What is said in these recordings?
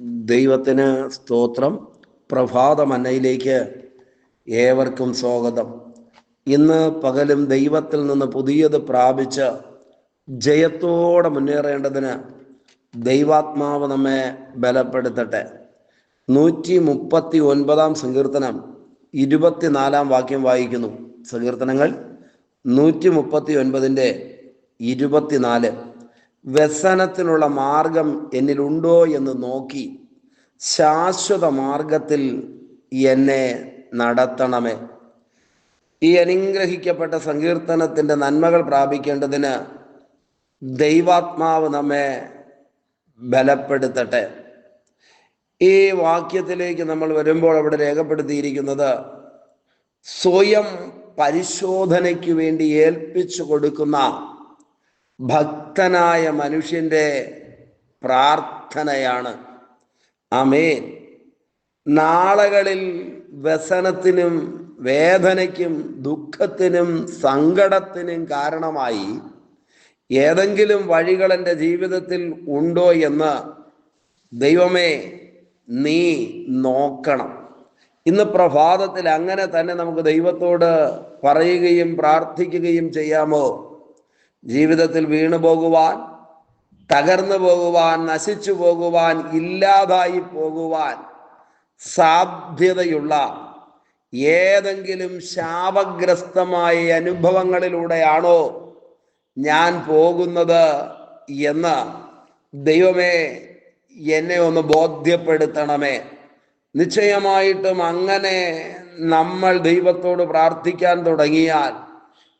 ദൈവത്തിന് സ്തോത്രം. പ്രഭാത മന്നയിലേക്ക് ഏവർക്കും സ്വാഗതം. ഇന്ന് പകലും ദൈവത്തിൽ നിന്ന് പുതിയത് പ്രാപിച്ച് ജയത്തോടെ മുന്നേറേണ്ടതിന് ദൈവാത്മാവ് നമ്മെ ബലപ്പെടുത്തട്ടെ. നൂറ്റി മുപ്പത്തി ഒൻപതാം സങ്കീർത്തനം ഇരുപത്തിനാലാം വാക്യം വായിക്കുന്നു. സങ്കീർത്തനങ്ങൾ നൂറ്റി മുപ്പത്തി ഒൻപതിന്റെ ഇരുപത്തിനാല്. വ്യസനത്തിനുള്ള മാർഗം എന്നിലുണ്ടോ എന്ന് നോക്കി ശാശ്വത മാർഗത്തിൽ എന്നെ നടത്തണമേ. ഈ അനുഗ്രഹിക്കപ്പെട്ട സങ്കീർത്തനത്തിന്റെ നന്മകൾ പ്രാപിക്കേണ്ടതിന് ദൈവാത്മാവ് നമ്മെ ബലപ്പെടുത്തട്ടെ. ഈ വാക്യത്തിലേക്ക് നമ്മൾ വരുമ്പോൾ അവിടെ രേഖപ്പെടുത്തിയിരിക്കുന്നത് സ്വയം പരിശോധനയ്ക്ക് വേണ്ടി ഏൽപ്പിച്ചു കൊടുക്കുന്ന ഭക്തനായ മനുഷ്യന്റെ പ്രാർത്ഥനയാണ്. അമേൻ നാളകളിൽ വ്യസനത്തിനും വേദനയ്ക്കും ദുഃഖത്തിനും സങ്കടത്തിനും കാരണമായി ഏതെങ്കിലും വഴികൾ എന്റെ ജീവിതത്തിൽ ഉണ്ടോ എന്ന് ദൈവമേ നീ നോക്കണം. ഇന്ന് പ്രഭാതത്തിൽ അങ്ങനെ തന്നെ നമുക്ക് ദൈവത്തോട് പറയുകയും പ്രാർത്ഥിക്കുകയും ചെയ്യാമോ? ജീവിതത്തിൽ വീണു പോകുവാൻ തകർന്നു പോകുവാൻ നശിച്ചു പോകുവാൻ ഇല്ലാതായി പോകുവാൻ സാധ്യതയുള്ള ഏതെങ്കിലും ശാപഗ്രസ്തമായ അനുഭവങ്ങളിലൂടെയാണോ ഞാൻ പോകുന്നത് എന്ന് ദൈവമേ എന്നെ ഒന്ന് ബോധ്യപ്പെടുത്തണമേ. നിശ്ചയമായിട്ടും അങ്ങനെ നമ്മൾ ദൈവത്തോട് പ്രാർത്ഥിക്കാൻ തുടങ്ങിയാൽ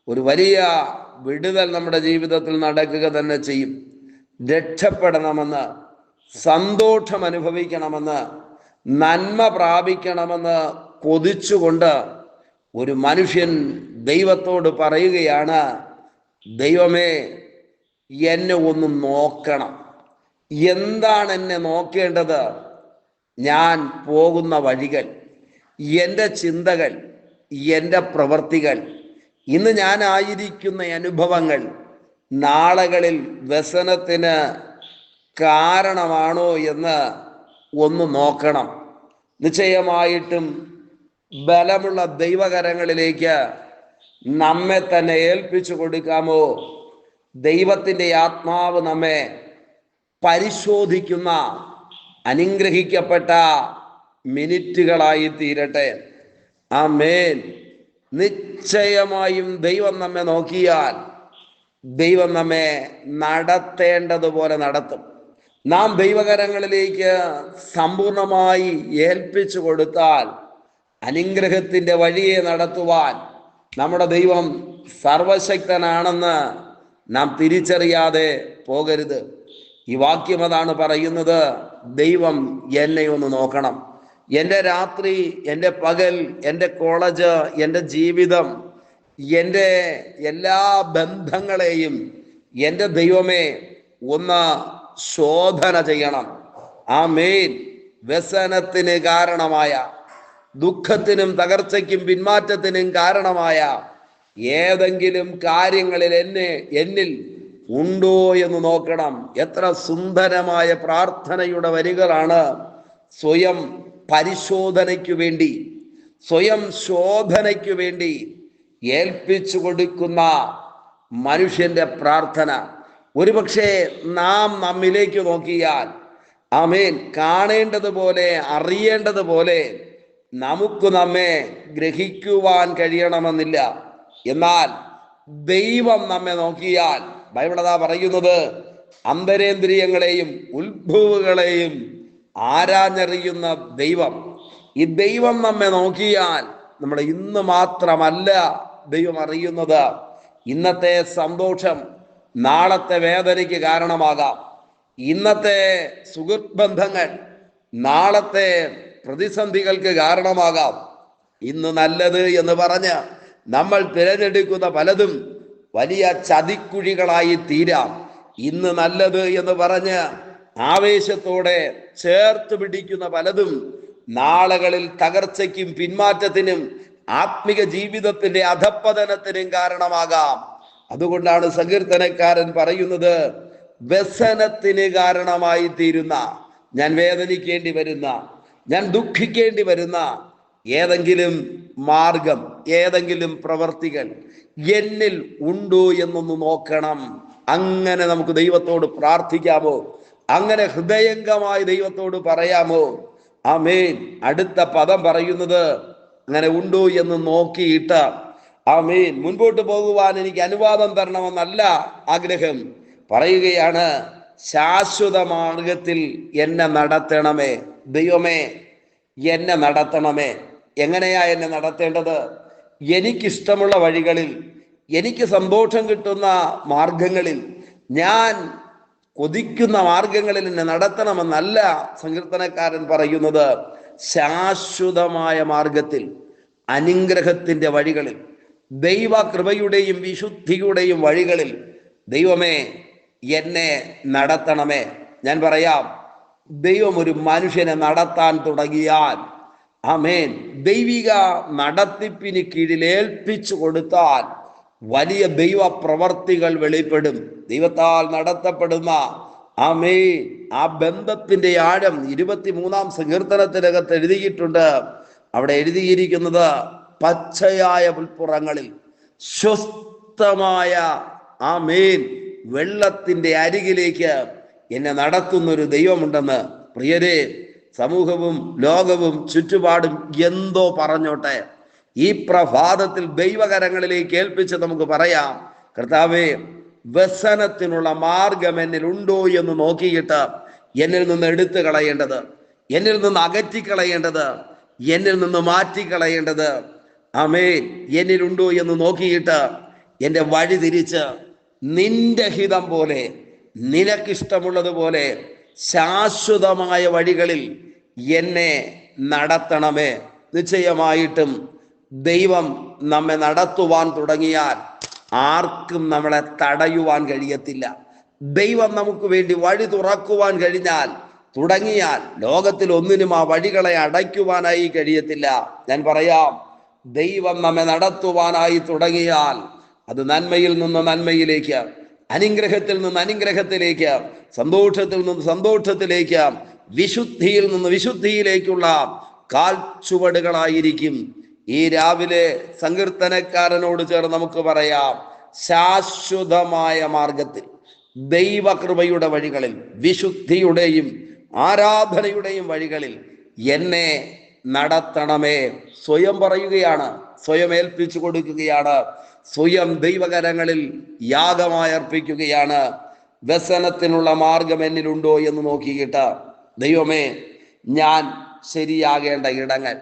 ഒരു വലിയ വിടുതൽ നമ്മുടെ ജീവിതത്തിൽ നടക്കുക തന്നെ ചെയ്യും. രക്ഷപ്പെടണമെന്ന് സന്തോഷം അനുഭവിക്കണമെന്ന് നന്മ പ്രാപിക്കണമെന്ന് കൊതിച്ചുകൊണ്ട് ഒരു മനുഷ്യൻ ദൈവത്തോട് പറയുകയാണ് ദൈവമേ എന്നെ ഒന്ന് നോക്കണം. എന്താണ് എന്നെ നോക്കേണ്ടത്? ഞാൻ പോകുന്ന വഴികൾ എന്റെ ചിന്തകൾ എന്റെ പ്രവർത്തികൾ ഇന്ന് ഞാൻ ആയിരിക്കുന്ന അനുഭവങ്ങൾ നാളകളിൽ വ്യസനത്തിന് കാരണമാണോ എന്ന് ഒന്ന് നോക്കണം. നിശ്ചയമായിട്ടും ബലമുള്ള ദൈവകരങ്ങളിലേക്ക് നമ്മെ തന്നെ ഏൽപ്പിച്ചു കൊടുക്കാമോ? ദൈവത്തിന്റെ ആത്മാവ് നമ്മെ പരിശോധിക്കുന്ന അനുഗ്രഹിക്കപ്പെട്ട മിനിറ്റുകളായി തീരട്ടെ. ആ മേൻ നിശ്ചയമായും ദൈവം നമ്മെ നോക്കിയാൽ ദൈവം നമ്മെ നടത്തേണ്ടതുപോലെ നടത്തും. നാം ദൈവകരങ്ങളിലേക്ക് സമ്പൂർണമായി ഏൽപ്പിച്ചു കൊടുത്താൽ അനുഗ്രഹത്തിന്റെ വഴിയെ നടത്തുവാൻ നമ്മുടെ ദൈവം സർവശക്തനാണെന്ന് നാം തിരിച്ചറിയാതെ പോകരുത്. ഈ വാക്യം അതാണ് പറയുന്നത് ദൈവം എന്നെ ഒന്ന് നോക്കണം. എന്റെ രാത്രി എന്റെ പകൽ എന്റെ കോളേജ് എന്റെ ജീവിതം എന്റെ എല്ലാ ബന്ധങ്ങളെയും എന്റെ ദൈവമേ ഒന്ന് ശോധന ചെയ്യണം. ആ മെയിൻ വ്യസനത്തിന് കാരണമായ ദുഃഖത്തിനും തകർച്ചയ്ക്കും പിന്മാറ്റത്തിനും കാരണമായ ഏതെങ്കിലും കാര്യങ്ങളിൽ എന്നെ എന്നിൽ ഉണ്ടോ എന്ന് നോക്കണം. എത്ര സുന്ദരമായ പ്രാർത്ഥനയുടെ വരികളാണ് സ്വയം പരിശോധനയ്ക്കു വേണ്ടി സ്വയം ശോധനയ്ക്കു വേണ്ടി ഏൽപ്പിച്ചു കൊടുക്കുന്ന മനുഷ്യന്റെ പ്രാർത്ഥന. ഒരുപക്ഷെ നാം നമ്മിലേക്ക് നോക്കിയാൽ ആമേൻ കാണേണ്ടതുപോലെ അറിയേണ്ടതുപോലെ നമുക്ക് നമ്മെ ഗ്രഹിക്കുവാൻ കഴിയണമെന്നില്ല. എന്നാൽ ദൈവം നമ്മെ നോക്കിയാൽ ബൈബിൾ അതാ പറയുന്നത് അന്തരേന്ദ്രിയങ്ങളെയും ഉത്ഭവുകളെയും ആരാഞ്ഞറിയുന്ന ദൈവം. ഈ ദൈവം നമ്മെ നോക്കിയാൽ നമ്മൾ ഇന്ന് മാത്രമല്ല ദൈവം അറിയുന്നത്. ഇന്നത്തെ സന്തോഷം നാളത്തെ വേദനയ്ക്ക് കാരണമാകാം. ഇന്നത്തെ സുഹൃത്ത് ബന്ധങ്ങൾ നാളത്തെ പ്രതിസന്ധികൾക്ക് കാരണമാകാം. ഇന്ന് നല്ലത് എന്ന് പറഞ്ഞ് നമ്മൾ തിരഞ്ഞെടുക്കുന്ന പലതും വലിയ ചതിക്കുഴികളായി തീരാം. ഇന്ന് നല്ലത് എന്ന് പറഞ്ഞ് ആവേശത്തോടെ ചേർത്ത് പിടിക്കുന്ന പലതും നാളുകളിൽ തകർച്ചയ്ക്കും പിന്മാറ്റത്തിനും ആത്മിക ജീവിതത്തിന്റെ അധപ്പതനത്തിനും കാരണമാകാം. അതുകൊണ്ടാണ് സങ്കീർത്തനക്കാരൻ പറയുന്നത് വ്യസനത്തിന് കാരണമായി തീരുന്ന ഞാൻ വേദനിക്കേണ്ടി വരുന്ന ഞാൻ ദുഃഖിക്കേണ്ടി വരുന്ന ഏതെങ്കിലും മാർഗം ഏതെങ്കിലും പ്രവർത്തികൾ എന്നിൽ ഉണ്ടോ എന്നൊന്ന് നോക്കണം. അങ്ങനെ നമുക്ക് ദൈവത്തോട് പ്രാർത്ഥിക്കാമോ? അങ്ങനെ ഹൃദയംഗമായി ദൈവത്തോട് പറയാമോ? ആമേൻ. അടുത്ത പദം പറയുന്നത് അങ്ങനെ ഉണ്ടോ എന്ന് നോക്കിയിട്ട് ആമേൻ. മുൻപോട്ട് പോകുവാൻ എനിക്ക് അനുവാദം തരണമെന്നല്ല ആഗ്രഹം. പറയുകയാണ് ശാശ്വത മാർഗത്തിൽ എന്നെ നടത്തണമേ. ദൈവമേ എന്നെ നടത്തണമേ. എങ്ങനെയാ എന്നെ നടത്തേണ്ടത്? എനിക്കിഷ്ടമുള്ള വഴികളിൽ എനിക്ക് സന്തോഷം കിട്ടുന്ന മാർഗങ്ങളിൽ ഞാൻ കൊതിക്കുന്ന മാർഗങ്ങളിൽ എന്നെ നടത്തണമെന്നല്ല സങ്കീർത്തനക്കാരൻ പറയുന്നത്. ശാശ്വതമായ മാർഗത്തിൽ അനുഗ്രഹത്തിന്റെ വഴികളിൽ ദൈവ കൃപയുടെയും വിശുദ്ധിയുടെയും വഴികളിൽ ദൈവമേ എന്നെ നടത്തണമേ. ഞാൻ പറയാം ദൈവം ഒരു മനുഷ്യനെ നടത്താൻ തുടങ്ങിയാൽ ആമേൻ ദൈവിക നടത്തിപ്പിന് കീഴിൽ ഏൽപ്പിച്ചു കൊടുത്താൽ വലിയ ദൈവ പ്രവർത്തികൾ വെളിപ്പെടും. ദൈവത്താൽ നടത്തപ്പെടുന്ന ആ മെയ് ആ ബന്ധത്തിന്റെ ആഴം ഇരുപത്തിമൂന്നാം സങ്കീർത്തനത്തിനകത്ത് എഴുതിയിട്ടുണ്ട്. അവിടെ എഴുതിയിരിക്കുന്നത് പച്ചയായ പുൽപ്പുറങ്ങളിൽ സ്വസ്ഥമായ ആ ആമേൻ വെള്ളത്തിന്റെ അരികിലേക്ക് എന്നെ നടത്തുന്ന ഒരു ദൈവമുണ്ടെന്ന് പ്രിയരെ സമൂഹവും ലോകവും ചുറ്റുപാടും എന്തോ പറഞ്ഞോട്ടെ. ഈ പ്രഭാതത്തിൽ ദൈവകരങ്ങളിലേക്ക് ഏൽപ്പിച്ച് നമുക്ക് പറയാം കർത്താവേ വ്യസനത്തിനുള്ള മാർഗം എന്നിൽ ഉണ്ടോ എന്ന് നോക്കിയിട്ട് എന്നിൽ നിന്ന് എടുത്തു കളയേണ്ടത് എന്നിൽ നിന്ന് അകറ്റിക്കളയേണ്ടത് എന്നിൽ നിന്ന് മാറ്റിക്കളയേണ്ടത് അമേ എന്നിലുണ്ടോ എന്ന് നോക്കിയിട്ട് എന്റെ വഴി തിരിച്ച് നിന്റെ ഹിതം പോലെ നിനക്കിഷ്ടമുള്ളതുപോലെ ശാശ്വതമായ വഴികളിൽ എന്നെ നടത്തണമേ. നിശ്ചയമായിട്ടും ദൈവം നമ്മെ നടത്തുവാൻ തുടങ്ങിയാൽ ആർക്കും നമ്മളെ തടയുവാൻ കഴിയത്തില്ല. ദൈവം നമുക്ക് വേണ്ടി വഴി തുറക്കുവാൻ കഴിഞ്ഞാൽ തുടങ്ങിയാൽ ലോകത്തിൽ ഒന്നിനും ആ വഴികളെ അടയ്ക്കുവാനായി കഴിയത്തില്ല. ഞാൻ പറയാം ദൈവം നമ്മെ നടത്തുവാനായി തുടങ്ങിയാൽ അത് നന്മയിൽ നിന്ന് നന്മയിലേക്ക് അനുഗ്രഹത്തിൽ നിന്ന് അനുഗ്രഹത്തിലേക്ക് സന്തോഷത്തിൽ നിന്ന് സന്തോഷത്തിലേക്ക് വിശുദ്ധിയിൽ നിന്ന് വിശുദ്ധിയിലേക്കുള്ള കാൽച്ചുവടുകളായിരിക്കും ഈ രാവിലെ സങ്കീർത്തനക്കാരനോട് ചേർന്ന് നമുക്ക് പറയാം ശാശ്വതമായ മാർഗത്തിൽ ദൈവകൃപയുടെ വഴികളിൽ വിശുദ്ധിയുടെയും ആരാധനയുടെയും വഴികളിൽ എന്നെ നടത്തണമേ. സ്വയം പറയുകയാണ് സ്വയം ഏൽപ്പിച്ചു കൊടുക്കുകയാണ് സ്വയം ദൈവകരങ്ങളിൽ യാഗമായി അർപ്പിക്കുകയാണ്. വ്യസനത്തിനുള്ള മാർഗം എന്നിലുണ്ടോ എന്ന് നോക്കിയിട്ട് ദൈവമേ ഞാൻ ശരിയാകേണ്ട ഇടങ്ങൾ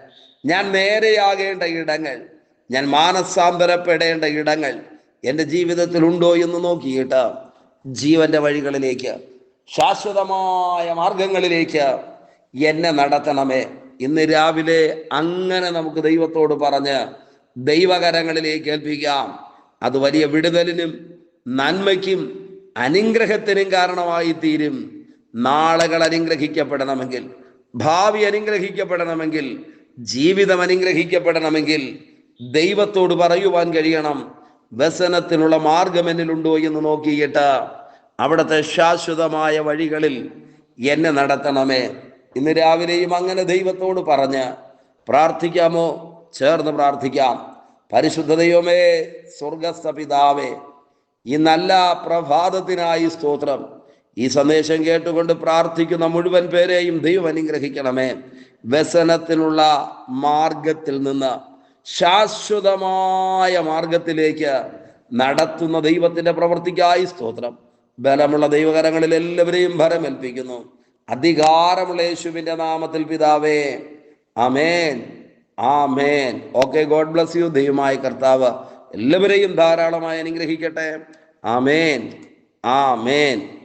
ഞാൻ നേരെയാകേണ്ട ഇടങ്ങൾ ഞാൻ മാനസാന്തരപ്പെടേണ്ട ഇടങ്ങൾ എന്റെ ജീവിതത്തിൽ ഉണ്ടോ എന്ന് നോക്കിയിട്ട് ജീവന്റെ വഴികളിലേക്ക് ശാശ്വതമായ മാർഗങ്ങളിലേക്ക് എന്നെ നടത്തണമേ. ഇന്ന് രാവിലെ അങ്ങനെ നമുക്ക് ദൈവത്തോട് പറഞ്ഞ് ദൈവകരങ്ങളിലേക്ക് ഏൽപ്പിക്കാം. അത് വലിയ വിടുതലിനും നന്മയ്ക്കും അനുഗ്രഹത്തിനും കാരണമായി തീരും. നാളുകൾ അനുഗ്രഹിക്കപ്പെടണമെങ്കിൽ ഭാവി അനുഗ്രഹിക്കപ്പെടണമെങ്കിൽ ജീവിതം അനുഗ്രഹിക്കപ്പെടണമെങ്കിൽ ദൈവത്തോട് പറയുവാൻ കഴിയണം. വ്യസനത്തിനുള്ള മാർഗം എന്നിലുണ്ടോ എന്ന് നോക്കിയിട്ട് അവിടുത്തെ ശാശ്വതമായ വഴികളിൽ എന്നെ നടത്തണമേ. ഇന്ന് രാവിലെയും അങ്ങനെ ദൈവത്തോട് പറഞ്ഞ് പ്രാർത്ഥിക്കാമോ? ചേർന്ന് പ്രാർത്ഥിക്കാം. പരിശുദ്ധ ദൈവമേ സ്വർഗസ്ഥ പിതാവേ ഈ നല്ല പ്രഭാതത്തിനായി സ്തോത്രം. ഈ സന്ദേശം കേട്ടുകൊണ്ട് പ്രാർത്ഥിക്കുന്ന മുഴുവൻ പേരെയും ദൈവം അനുഗ്രഹിക്കണമേ. വ്യസനത്തിനുള്ള മാർഗത്തിൽ നിന്ന് ശാശ്വതമായ മാർഗത്തിലേക്ക് നടത്തുന്ന ദൈവത്തിന്റെ പ്രവൃത്തിക്കായി സ്തോത്രം. ബലമുള്ള ദൈവകരങ്ങളിൽ എല്ലാവരെയും ഭരമേൽപ്പിക്കുന്നു. അധികാരമുള്ള യേശുവിന്റെ നാമത്തിൽ പിതാവേ അമേൻ ആമേൻ. Okay God bless you. ദൈവമായ കർത്താവ് എല്ലാവരെയും ധാരാളമായി അനുഗ്രഹിക്കട്ടെ. ആമേൻ ആമേൻ.